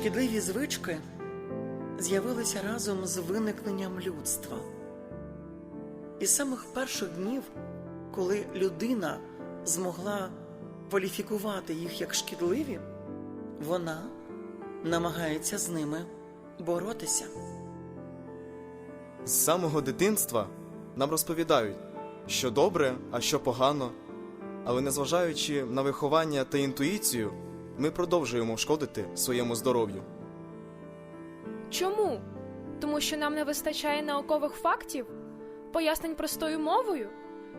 Шкідливі звички з'явилися разом з виникненням людства. Із самих перших днів, коли людина змогла кваліфікувати їх як шкідливі, вона намагається з ними боротися. З самого дитинства нам розповідають, що добре, а що погано. Але незважаючи на виховання та інтуїцію, ми продовжуємо шкодити своєму здоров'ю. Чому? Тому що нам не вистачає наукових фактів, пояснень простою мовою,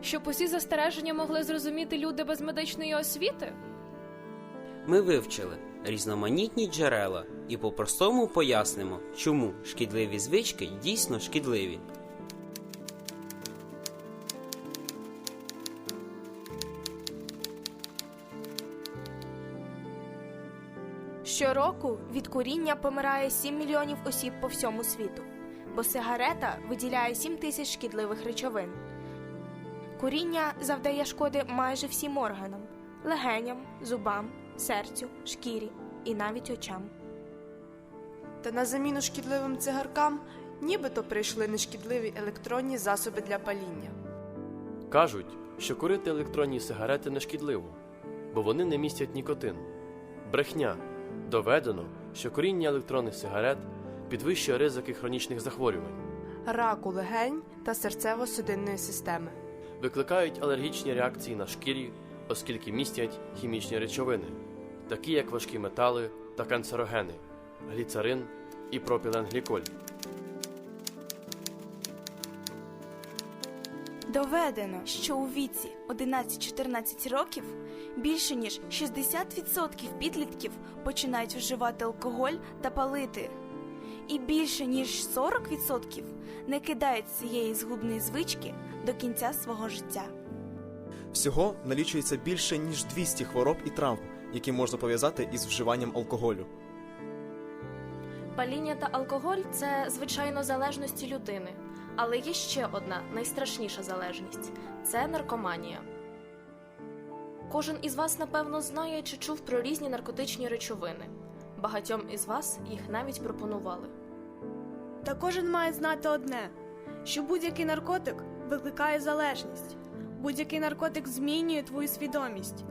щоб усі застереження могли зрозуміти люди без медичної освіти? Ми вивчили різноманітні джерела і по-простому пояснимо, чому шкідливі звички дійсно шкідливі. Щороку від куріння помирає 7 мільйонів осіб по всьому світу, бо сигарета виділяє 7 тисяч шкідливих речовин. Куріння завдає шкоди майже всім органам легеням, зубам, серцю, шкірі і навіть очам. Та на заміну шкідливим цигаркам нібито прийшли нешкідливі електронні засоби для паління. Кажуть, що курити електронні сигарети не шкідливо, бо вони не містять нікотин. Брехня. Доведено, що коріння електронних сигарет підвищує ризики хронічних захворювань, раку легень та серцево-судинної системи. викликають алергічні реакції на шкірі, оскільки містять хімічні речовини, такі як важкі метали та канцерогени, гліцерин і пропіленгліколь. Доведено, що у віці 11-14 років більше ніж 60% підлітків починають вживати алкоголь та палити, і більше ніж 40% не кидають цієї згубної звички до кінця свого життя. Всього налічується більше ніж 200 хвороб і травм, які можна пов'язати із вживанням алкоголю. Паління та алкоголь це звичайно залежності людини. Але є ще одна найстрашніша залежність це наркоманія. Кожен із вас, напевно, знає чи чув про різні наркотичні речовини. Багатьом із вас їх навіть пропонували. Та кожен має знати одне: що будь-який наркотик викликає залежність, будь-який наркотик змінює твою свідомість.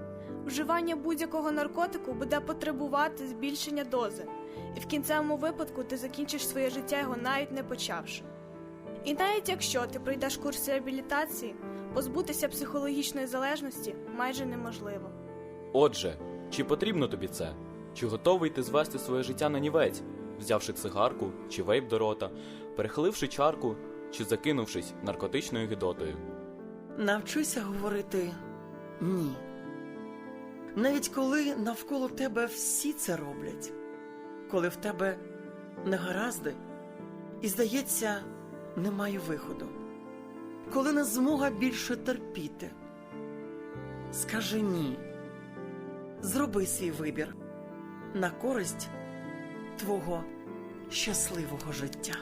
Вживання будь-якого наркотику буде потребувати збільшення дози, і в кінцевому випадку ти закінчиш своє життя його навіть не почавши. І навіть якщо ти пройдеш курс реабілітації, позбутися психологічної залежності майже неможливо. Отже, чи потрібно тобі це? Чи готовий ти звести своє життя на нівець, взявши цигарку чи вейп до рота, перехиливши чарку чи закинувшись наркотичною гидотою? Навчися говорити ні. Навіть коли навколо тебе всі це роблять, коли в тебе негаразди, і здається, немає виходу, коли не змога більше терпіти. Скажи ні. Зроби свій вибір на користь твого щасливого життя.